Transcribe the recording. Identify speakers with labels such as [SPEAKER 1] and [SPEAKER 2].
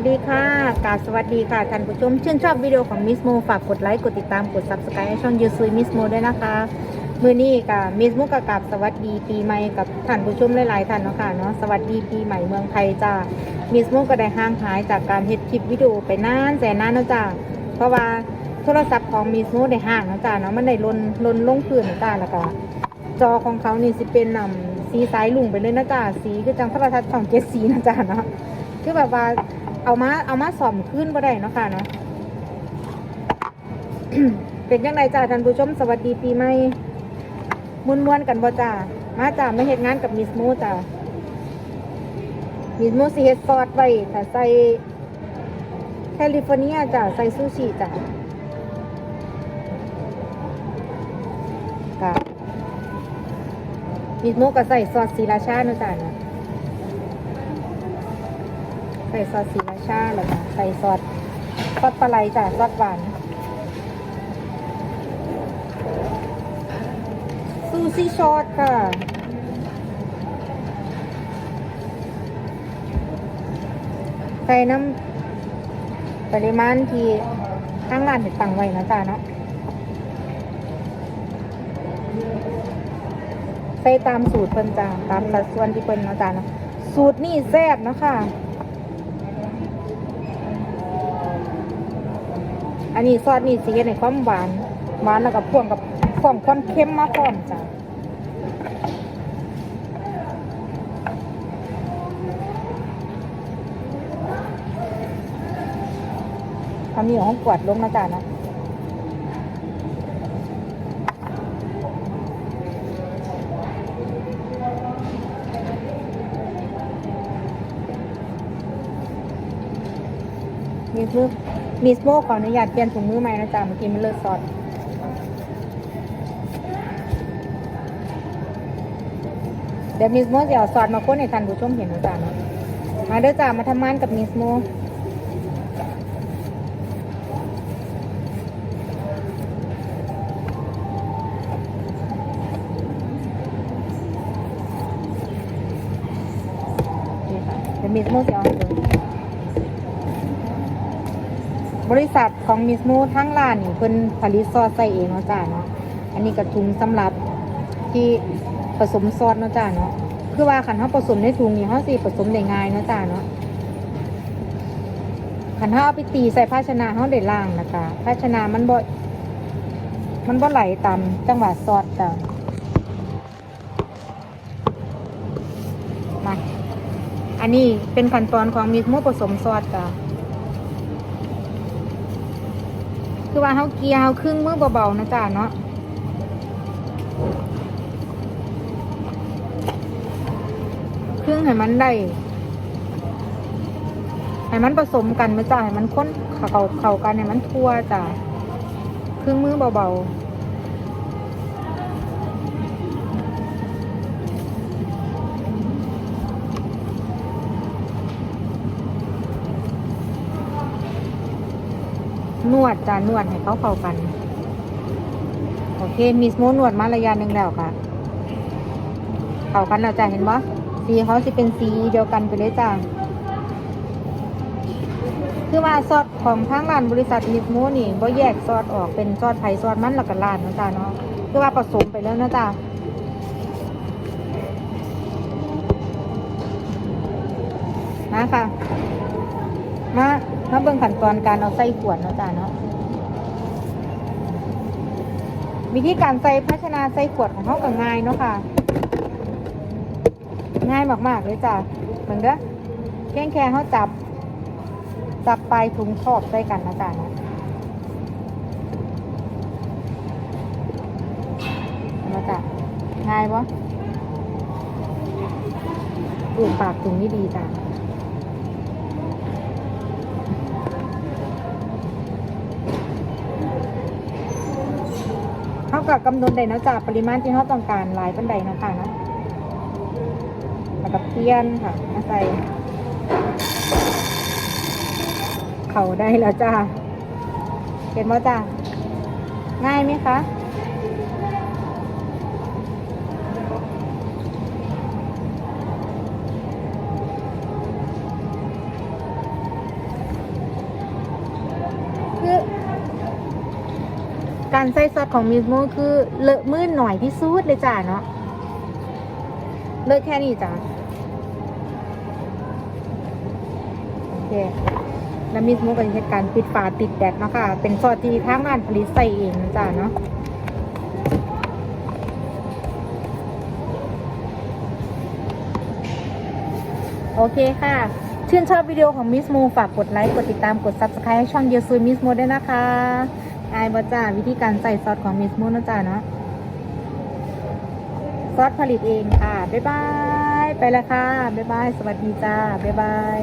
[SPEAKER 1] วัสดีค่ะกาสวัสดีค่ะท่านผู้ชมชื่นชอบวิดีโอของมิสโมฝากกดไลค์กดติดตามกด subscribe ให้ช่องยูซุยมิสโมด้วยนะคะมือนี้กับมิสโมกับกับสวัสดีปีใหม่กับท่านผู้ชมหลายๆท่านเนาะค่ะเนาะสวัสดีปีใหม่เมืองไทยจ้ามิสโมก็ได้ห่างหายจากการเฮ็ดคลิปวิดีโอไปนานแสนนานแล้วจ้าเพราะว่าโทรศัพท์ของมิสโมได้ห่างนะจ้าเนาะมันได้ลนลนลงพื้นนจ้าแล้วก็จอของเขานี่สิเป็นนำสีสายลุงไปเลยนะจ๊ะสีคือจังโทรทัศน์ของเจ็ดสีนะจ๊ะเนาะคือแบบว่า เอามาเอามาสอมขึ้นก็ได้เนาะค่ะเนาะเป็นยังไงจ้าท่านผู้ชมสวัสดีปีใหม่มวนมวนกันบ่จ้ามาจ้ามาเฮ็ดงานกับมิสโมจ้ามิสโมสิเฮ็ดซอสไว้ถ้าใส่แคลิฟอร์เนียจ้าใส่ซูชิจ้าค่ะมิสโมก็ใส่ซอสสีราชาเนาะจ้ะนะ ใส่ซอสสีราชาแล้วก็ใส่ซอสซอสปลาไหลจ้ะซอสหวานซูซี่ช็อตค่ะใส่น้ำปริมาณที่ทางร้านเห็ดตั้งไว้นะจ๊ะเนาะใส่ตามสูตรเพิ่นจ้าตามสัดส่วนที่เพิ่นเนาะจ้าเนาะสูตรนี่แซ่บเนาะค่ะ อันนี้ซอสนี่สีในความหวาน หวานแล้วก็พ่วงกับพ่วงความเค็มมาพร้อมจ้าทำมีของกวดลงนะจ้านะมิสโมิสโมขออนุญาตเปลี่ยนถุงมือใหม่นะจ๊ะเมื่อกี้มันเลิศซอสเดี๋ยวมิสโมจะเอาซอสมาค้นให้ท่านผู้ชมเห็นนะจ๊ะเนาะมาเด้อจ้ามาทำงานกับมิสโมนี่ค่ะเดี๋ยวมิสโมจะเอาให้ดู บริษัทของมิสมูทั้งร้านนี่เพิ่นผลิตซอสใส่เองเนาะจ้าเนาะอันนี้กระถุงสำหรับที่ผสมซอสเนาะจ้าเนาะคือว่าขันเฮาผสมในถุงนี่เฮาสิผสมได้ง่ายเนาะจ้าเนาะขันเฮาเอาไปตีใส่ภาชนะเฮาได้ล้างนะคะภาชนะมันบ่มันบ่ไหลตามจังหวะซอสจ้ามาอันนี้เป็นขั้นตอนของมิสมูผสมซอสจ้า คือว่าเขาเกียร์เขาครึ่งมือเบาๆนะจ๊ะเนาะครึ่งให้มันได้ให้มันผสมกันนะจ๊ะให้มันค้นเข่าเข่ากันให้มันทั่วจ้ะครึ่งมือเบาๆ วดจ้ะนวดให้เขาเข้ากัน โอเค มีสโมนวดมาระยะหนึ่งแล้วค่ะ เข้ากันแล้วจ้ะเห็นปะสีเขาจะเป็นสีเดียวกันไปเลยจ้ะคือว่าซอสของทางร้านบริษัทมิสโมนี่บ่แยกซอสออกเป็นซอสไผ่ซอสมันแล้วก็ร้านนะจ๊ะเนาะคือว่าผสมไปแล้วนะจ๊ะมาค่ะ เบิ่งขั้นตอนการเอาใส่ขวดเนาะจ้ะเนาะวิธีการใส่ภาชนะใส่ขวดของเขาก็ง่ายเนาะค่ะ ง่ายมากๆเลยจ้ะเหมือนเด้อแค่แค่เขาจับ จับปลายถุงขอบใส่กันนะจ๊ะนาะนะจ๊ะง่ายปะดูปากถุงนี่ดีจ้ะ กับกำหนดได้นะจ๊ะปริมาณที่เขาต้องการหลายปันใดนะค่ะเนาะแล้วก็เพี้ยนค่ะมาใส่เขาได้แล้วจ้าเห็นไหมจ้าง่ายไหมคะ การใส่ซอสของมิสโมคือเลอะมืดหน่อยที่สุดเลยจ้าเนาะเลอะแค่นี้จ้าโอเคแล้วมิสโมก็จะใช้การปิดฝาติดแดกเนาะค่ะเป็นซอสที่ทางงานผลิตใส่เองนะจ้าเนาะโอเคค่ะ ชื่นชอบวิดีโอของมิสโมฝากกดไลค์ กดติดตาม กด subscribe ให้ช่องเยซุยมิสโมด้วยนะคะ ไอ้บอจ้าวิธีการใส่ซอสของมิสโมนะจ้าเนาะซอสผลิตเองค่ะ บ๊ายบาย ไปแล้วค่ะ บ๊ายบาย สวัสดีจ้า บ๊ายบาย